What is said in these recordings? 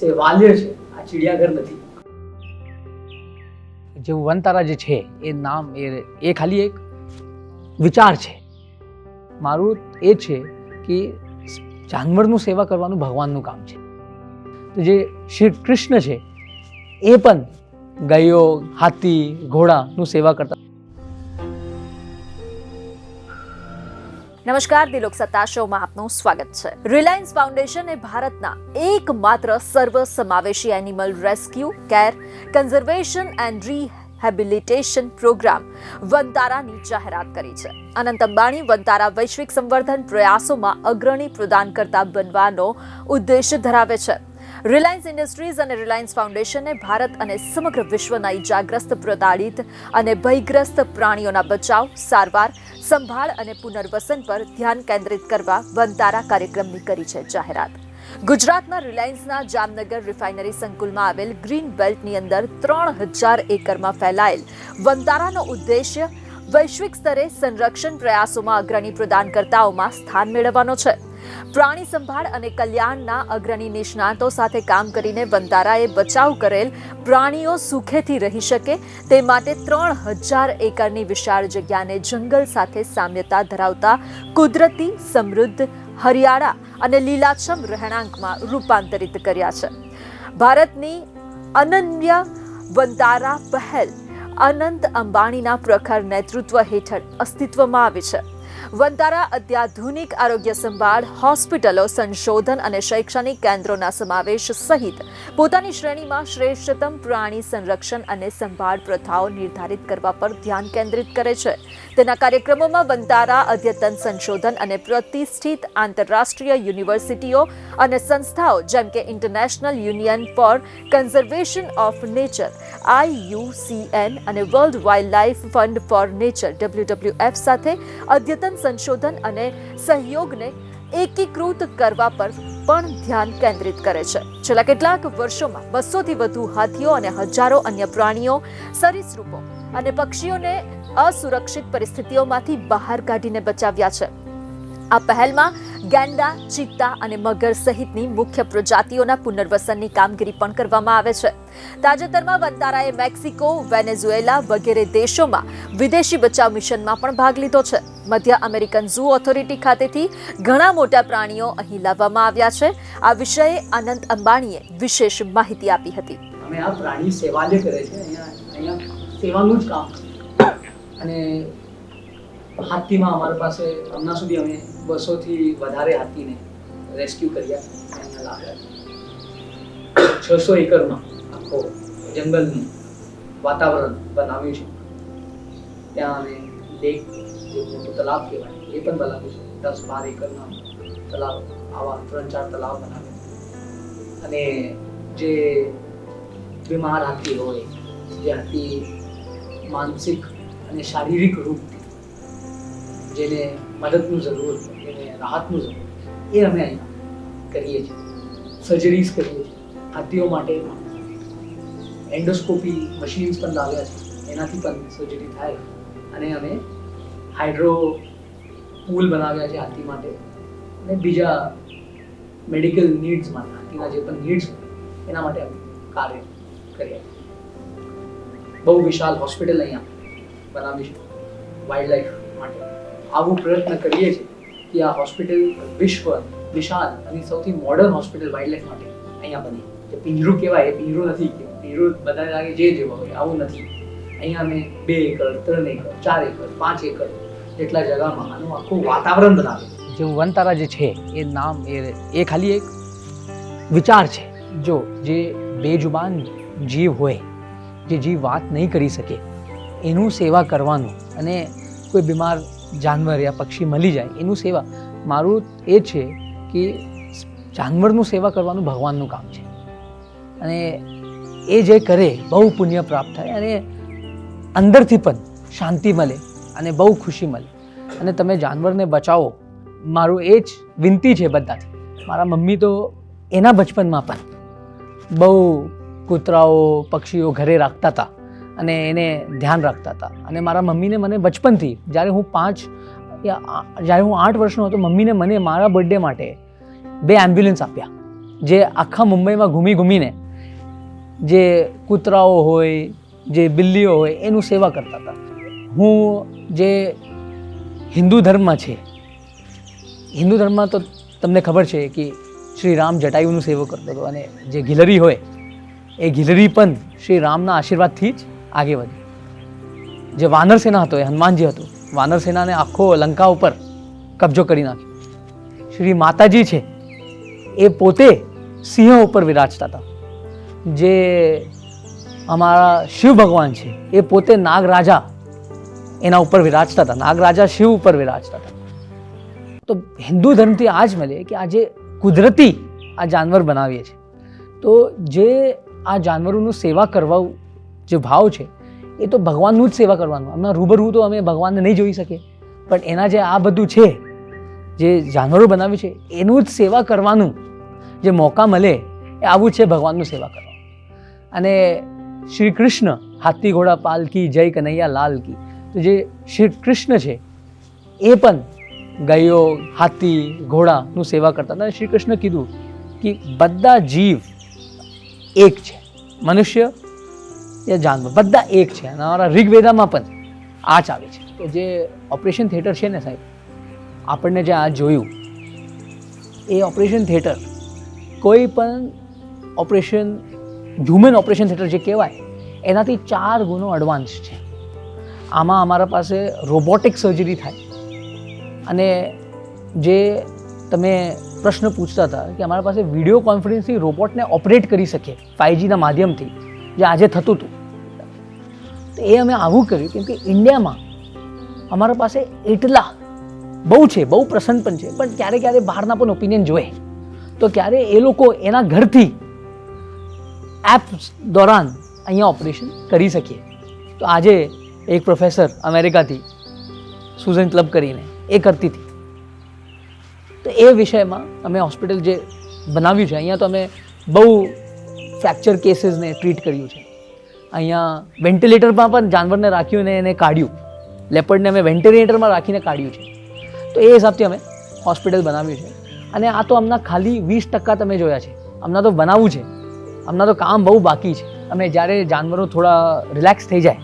સેવાલ્ય છે, આ ચિડિયાઘર નથી. જે વનતારા જે છે, એ નામ, એ એ ખાલી એક વિચાર છે. મારું એ છે કે જાનવરનું સેવા કરવાનું ભગવાનનું કામ છે. તો જે શ્રી કૃષ્ણ છે, એ પણ ગાયો, હાથી, ઘોડાનું સેવા કરતા નમસ્કાર, દિલોક સત્તા શોમાં આપનું સ્વાગત છે. રિલાયન્સ ફાઉન્ડેશન એ ભારતના એકમાત્ર સર્વસમાવેશી animal rescue care conservation and rehabilitation programme વનતારાની જાહેરાત કરી છે. અનંત અંબાણી વનતારા વૈશ્વિક સંવર્ધન પ્રયાસોમાં અગ્રણી પ્રદાન કરતા બનવાનો ઉદ્દેશ્ય ધરાવે છે. રિલાયન્સ ઇન્ડસ્ટ્રીઝ અને રિલાયન્સ ફાઉન્ડેશને ભારત અને સમગ્ર વિશ્વના ઇજાગ્રસ્ત પ્રતાડિત અને ભયગ્રસ્ત પ્રાણીઓના બચાવ, સારવાર સંભાળ અને પુનર્વસન પર ધ્યાન કેન્દ્રિત કરવા વનતારા કાર્યક્રમની કરી છે જાહેરાત. ગુજરાતના રિલાયન્સના જામનગર રિફાઇનરી સંકુલમાં આવેલ ગ્રીન બેલ્ટની અંદર ત્રણ હજાર એકરમાં ફેલાયેલ વનતારાનો ઉદ્દેશ્ય વૈશ્વિક સ્તરે સંરક્ષણ પ્રયાસોમાં અગ્રણી પ્રદાનકર્તાઓમાં સ્થાન મેળવવાનો છે. પ્રાણી સંભાળ અને કલ્યાણના અગ્રણી નિષ્ણાતો સાથે કામ કરીને વનતારાએ બચાવ કરેલ પ્રાણીઓ સુખેથી રહી શકે તે માટે ત્રણ હજાર એકરની વિશાળ જગ્યાને જંગલ સાથે સામ્યતા ધરાવતા કુદરતી સમૃદ્ધ હરિયાળા અને લીલાછમ રહેણાંકમાં રૂપાંતરિત કર્યા છે. ભારતની અનન્ય વનતારા પહેલ અનંત અંબાણીના પ્રખર નેતૃત્વ હેઠળ અસ્તિત્વમાં આવી છે. વનતારા અત્યાધુનિક આરોગ્ય સંભાળ, હોસ્પિટલો, સંશોધન અને શૈક્ષણિક કેન્દ્રોના સમાવેશ સહિત પોતાની શ્રેણીમાં શ્રેષ્ઠતમ પ્રાણી સંરક્ષણ અને સંભાળ પ્રથાઓ નિર્ધારિત કરવા પર ધ્યાન કેન્દ્રિત કરે છે. તેના કાર્યક્રમોમાં વનતારા, અદ્યતન સંશોધન અને પ્રતિષ્ઠિત આંતરરાષ્ટ્રીય યુનિવર્સિટીઓ અને સંસ્થાઓ જેમ કે International Union for Conservation of Nature I U C N અને World Wildlife Fund for Nature W W F સાથે અદ્યતન સંશોધન અને સહયોગને એકીકૃત કરવા પર પણ ધ્યાન કેન્દ્રિત કરે છે. છેલ્લા કેટલાક વર્ષોમાં બસોથી વધુ હાથીઓ અને હજારો અન્ય પ્રાણીઓ, સરીસૃપો અને પક્ષીઓને અસુરક્ષિત પરિસ્થિતિઓમાંથી બહાર કાઢીને બચાવ્યા છે. આ પહેલમાં ગેંડા, ચિત્તા અને મગર સહિતની મુખ્ય પ્રજાતિઓના પુનર્વસનની કામગીરી પણ કરવામાં આવે છે. તાજેતરમાં વનતારાએ મેક્સિકો, વેનેઝુએલા વગેરે દેશોમાં વિદેશી બચાવ મિશનમાં પણ ભાગ લીધો છે. મધ્ય અમેરિકન ઝૂ ઓથોરિટી ખાતેથી ઘણા મોટા પ્રાણીઓ અહીં લાવવામાં આવ્યા છે. આ વિષયે અનંત અંબાણીએ વિશેષ માહિતી આપી હતી. અમે આ પ્રાણી સેવાલ્ય કરે છે. અહીંયા સેવાનું જ કામ. અને હાથીમાં અમારા પાસે હમણાં સુધી અમે બસોથી વધારે હાથીને રેસ્ક્યુ કર્યા અહીંયા લાવ્યા છસો એકરમાં આખો જંગલનું વાતાવરણ બનાવ્યું છે. ત્યાં અમે લેક જે મોટો તલાવ કહેવાય, એ પણ બનાવ્યું છે. દસ બાર એકરના તલાવ, આવા ત્રણ ચાર તલાવ બનાવ્યા. અને જે બીમાર હાથી હોય, જે હાથી માનસિક અને શારીરિક રૂપથી જેને મદદનું જરૂર છે જેને રાહતનું જરૂર, એ અમે અહીંયા કરીએ છીએ. સર્જરીઝ કરીએ છીએ. હાથીઓ માટે એન્ડોસ્કોપી મશીન્સ પણ લાવ્યા છે. એનાથી પણ સર્જરી થાય. અને અમે હાઇડ્રો પુલ બનાવ્યા છે હાથી માટે. અને બીજા મેડિકલ નીડ્સ માટે, હાથીના જે પણ નીડ્સ એના માટે અમે કાર્ય કર્યા બહુ વિશાળ હોસ્પિટલ અહીંયા બનાવી છે. વાઇલ્ડ લાઈફ માટે. આવું પ્રયત્ન કરીએ છીએ કે આ હોસ્પિટલ વિશ્વ વિશાળ અને સૌથી મોડર્ન હોસ્પિટલ વાઇલ્ડ લાઈફ માટે અહીંયા બની. જે પિંજરું કહેવાય, એ પિંજરું નથી કે પિંજરું બધા લાગે જે જેવા હોય, આવું નથી. અહીંયા અમે બે એકર, ત્રણ એકર, ચાર એકર, પાંચ એકર જેટલા જગામાં આનું આખું વાતાવરણ બનાવે જે વનતારા જે છે, એ નામ, એ એ ખાલી એક વિચાર છે. જો જે બેજુબાન જીવ હોય, જે જીવ વાત નહીં કરી શકે, એનું સેવા કરવાનું અને કોઈ બીમાર જાનવર યા પક્ષી મળી જાય, એનું સેવા. મારું એ છે કે જાનવરનું સેવા કરવાનું ભગવાનનું કામ છે. અને એ જે કરે, બહુ પુણ્ય પ્રાપ્ત થાય અને અંદરથી પણ શાંતિ મળે અને બહુ ખુશી મળે. અને તમે જાનવરને બચાવો. મારું એ જ વિનંતી છે બધાથી. મારા મમ્મી તો એના બચપનમાં પણ બહુ કૂતરાઓ, પક્ષીઓ ઘરે રાખતા હતા. અને એને ધ્યાન રાખતા હતા. અને મારા મમ્મીને મને બચપનથી, જ્યારે હું પાંચ જ્યારે હું આઠ વર્ષનો હતો, મમ્મીને મને મારા બર્થડે માટે બે એમ્બ્યુલન્સ આપ્યા. જે આખા મુંબઈમાં ઘૂમી ઘૂમીને જે કૂતરાઓ હોય, જે બિલ્લીઓ હોય, એનું સેવા કરતા હતા. હું જે હિન્દુ ધર્મમાં છે, હિન્દુ ધર્મમાં તો તમને ખબર છે કે શ્રી રામ જટાયુનું સેવો કરતો હતો અને જે ગિલરી હોય, એ ગિલરી પણ શ્રી રામના આશીર્વાદથી જ આગે વધી જે વાનર સેના હતો એ હનુમાનજી હતો વાનર સેનાને આખો લંકા ઉપર કબજો કરી નાખ્યો શ્રી માતાજી છે એ પોતે સિંહ ઉપર વિરાજતા હતા જે અમારા શિવ ભગવાન છે એ પોતે નાગરાજા એના ઉપર વિરાજતા હતા નાગરાજા શિવ ઉપર વિરાજતા હતા તો હિન્દુ ધર્મથી આ જ મળે કે આ જે કુદરતી આ જાનવર બનાવીએ છીએ તો જે આ જાનવરોનું સેવા કરવા જે ભાવ છે, એ તો ભગવાનનું જ સેવા કરવાનું. હમણાં રૂબરૂ તો અમે ભગવાનને નહીં જોઈ શકીએ. પણ એના જે આ બધું છે, જે જાનવરો બનાવ્યું છે, એનું જ સેવા કરવાનું, જે મોકા મળે, એ આવું છે ભગવાનનું સેવા કરવાનું અને શ્રી કૃષ્ણ, હાથી ઘોડા પાલકી જય કનૈયા લાલ કી. તો જે શ્રી કૃષ્ણ છે, એ પણ ગાયો, હાથી, ઘોડાનું સેવા કરતા. હતા શ્રી કૃષ્ણ કીધું કે બધા જીવ એક છે. મનુષ્ય યા જાનવર બધા એક છે અને અમારા ઋગ્વેદામાં પણ આ જ આવે છે. તો જે ઓપરેશન થિયેટર છે ને સાહેબ, આપણને જે આ જોયું, એ ઓપરેશન થિયેટર કોઈ પણ ઓપરેશન, હ્યુમન ઓપરેશન થિયેટર જે કહેવાય, એનાથી ચાર ગુણો એડવાન્સ છે. આમાં અમારા પાસે રોબોટિક સર્જરી થાય. અને જે તમે પ્રશ્ન પૂછતા હતા કે અમારા પાસે વીડિયો કોન્ફરન્સથી રોબોટને ઓપરેટ કરી શકીએ ફાઇવજીના માધ્યમથી, જે આજે થતું હતું તો એ અમે આવું કર્યું, કેમ કે ઇન્ડિયામાં અમારા પાસે એટલા બહુ છે, બહુ પ્રસન્ન પણ છે, પણ ક્યારે ક્યારે બહારના પણ ઓપિનિયન જોઈએ તો ક્યારે એ લોકો એના ઘરથી એપ દોરાન અહીંયા ઓપરેશન કરી શકીએ. તો આજે એક પ્રોફેસર અમેરિકાથી સુઝન ક્લબ કરીને એ કરતી હતી. તો એ વિષયમાં અમે હોસ્પિટલ જે બનાવ્યું છે, અહીંયા તો અમે બહુ ફ્રેક્ચર કેસીસને ટ્રીટ કર્યું છે. અહીંયા વેન્ટિલેટરમાં પણ જાનવરને રાખ્યું ને એને કાઢ્યું. લેપર્ડને અમે વેન્ટિલેટરમાં રાખીને કાઢ્યું છે. તો એ હિસાબથી અમે હોસ્પિટલ બનાવ્યું છે. અને આ તો હમણાં ખાલી વીસ ટકા તમે જોયા છે. હમણાં તો બનાવવું છે. હમણાં તો કામ બહુ બાકી છે. અમે જ્યારે જાનવરો થોડા રિલેક્સ થઈ જાય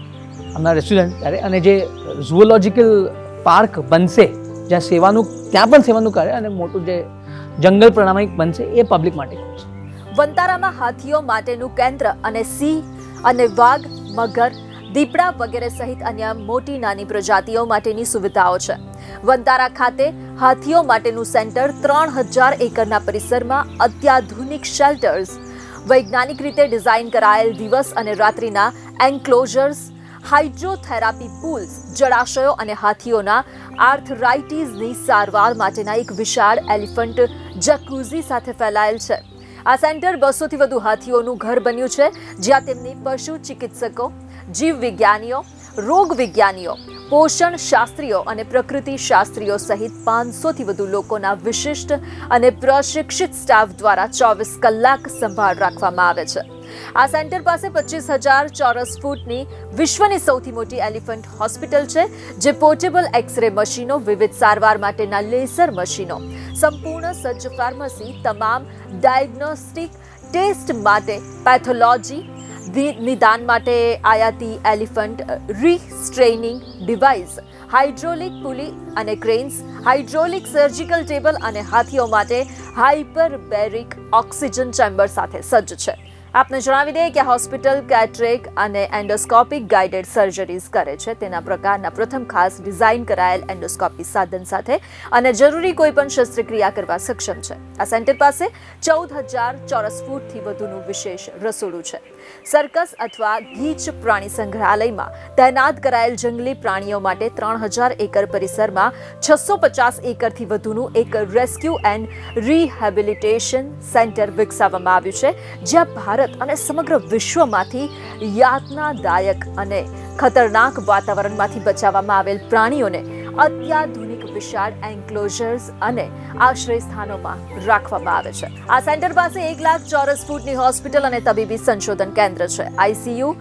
હમણાં રેસ્ટોરન્ટ ત્યારે અને જે ઝુઓલોજિકલ પાર્ક બનશે, જ્યાં સેવાનું, ત્યાં પણ સેવાનું કરે અને મોટું જે જંગલ પ્રણામિક બનશે એ પબ્લિક માટે. વંતારામાં હાથીઓ માટેનું કેન્દ્ર અને સિંહ અને વાઘ, મગર, દીપડા વગેરે સહિત અન્ય મોટી નાની પ્રજાતિઓ માટેની સુવિધાઓ છે. વંતારા ખાતે હાથીઓ માટેનું સેન્ટર ત્રણ હજાર એકરના પરિસરમાં અત્યાધુનિક શેલ્ટર્સ વૈજ્ઞાનિક રીતે ડિઝાઇન કરાયેલ દિવસ અને રાત્રિના એન્ક્લોઝર્સ હાઇડ્રોથેરાપી પૂલ્સ જળાશયો અને હાથીઓના આર્થરાઇટીસની સારવાર માટેના એક વિશાળ એલિફન્ટ જકુઝી સાથે ફેલાયેલ છે. આ સેન્ટર બસોથી વધુ હાથીઓનું ઘર બન્યું છે જ્યાં તેમની પશુ ચિકિત્સકો જીવ વિજ્ઞાનીઓ રોગ વિજ્ઞાનીઓ, પોષણ શાસ્ત્રીઓ અને પ્રકૃતિ શાસ્ત્રીઓ સહિત પાંચસોથી વધુ લોકોના વિશિષ્ટ અને પ્રશિક્ષિત સ્ટાફ દ્વારા ચોવીસ કલાક સંભાળ રાખવામાં આવે છે. આ સેન્ટર પાસે પચીસ હજાર ચોરસ ફૂટની વિશ્વની સૌથી મોટી એલિફન્ટ હોસ્પિટલ છે, જે પોર્ટેબલ એક્સરે મશીનો, વિવિધ સારવાર માટેના લેસર મશીનો, સંપૂર્ણ સજ્જ ફાર્મસી, તમામ ડાયગ્નોસ્ટિક ટેસ્ટ માટે પેથોલોજી નિદાન માટે આયાતી elephant restraining device, hydraulic pulley અને ક્રેન્સ, હાઇડ્રોલિક સર્જિકલ ટેબલ અને હાથીઓ માટે હાઇપરબેરિક ઓક્સિજન ચેમ્બર સાથે સજ્જ છે. આપને જણાવી દઈએ કે હોસ્પિટલ કેટ્રેક અને એન્ડોસ્કોપિક ગાઇડેડ સર્જરીઝ કરે છે. તેના પ્રકારના પ્રથમ ખાસ ડિઝાઇન કરાયેલ એન્ડોસ્કોપી સાધન સાથે અને જરૂરી કોઈ પણ શસ્ત્રક્રિયા કરવા સક્ષમ છે. આ સેન્ટર પાસે ચૌદ હજાર ચોરસ ફૂટથી વધુનું વિશેષ રસોડું છે. સર્કસ અથવા ગીચ પ્રાણી સંગ્રહાલયમાં તૈનાત કરાયેલ જંગલી પ્રાણીઓ માટે ત્રણ હજાર એકર પરિસરમાં છસો પચાસ એકરથી વધુનું એક રેસ્ક્યુ એન્ડ રિહેબિલિટેશન સેન્ટર વિકસાવવામાં આવ્યું છે, જ્યાં ભારત અને સમગ્ર વિશ્વમાંથી યાતનાદાયક અને ખતરનાક વાતાવરણમાંથી બચાવવામાં આવેલ પ્રાણીઓને અત્યાધુનિક વિશાળ એન્ક્લોઝર્સ અને આશ્રય સ્થાનોમાં રાખવામાં આવે છે. આ સેન્ટર પાસે એક લાખ ચોરસ ફૂટની હોસ્પિટલ અને તબીબી સંશોધન કેન્દ્ર છે. I C U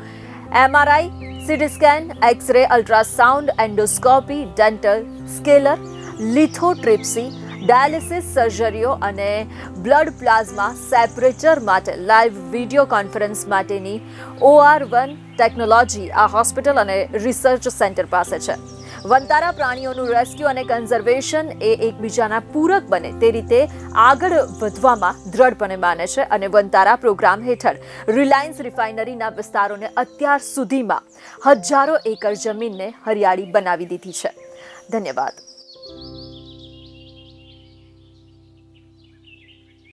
M R I, CT scan, x ray, ultrasound, endoscopy, dental, scaler, lithotripsy, dialysis સર્જરીઓ અને બ્લડ પ્લાઝમા સેપરેચર માટે લાઈવ વીડિયો કોન્ફરન્સ માટેની ઓઆર વન ટેકનોલોજી આ હોસ્પિટલ અને રિસર્ચ સેન્ટર પાસે છે. વનતારા પ્રાણીઓનું રેસ્ક્યુ અને કન્ઝર્વેશન એ એકબીજાના પૂરક બને તે રીતે આગળ વધવામાં દ્રઢપણે માને છે અને વનતારા પ્રોગ્રામ હેઠળ રિલાયન્સ રિફાઇનરીના વિસ્તારોને અત્યાર સુધીમાં હજારો એકર જમીનને હરિયાળી બનાવી દીધી છે. ધન્યવાદ.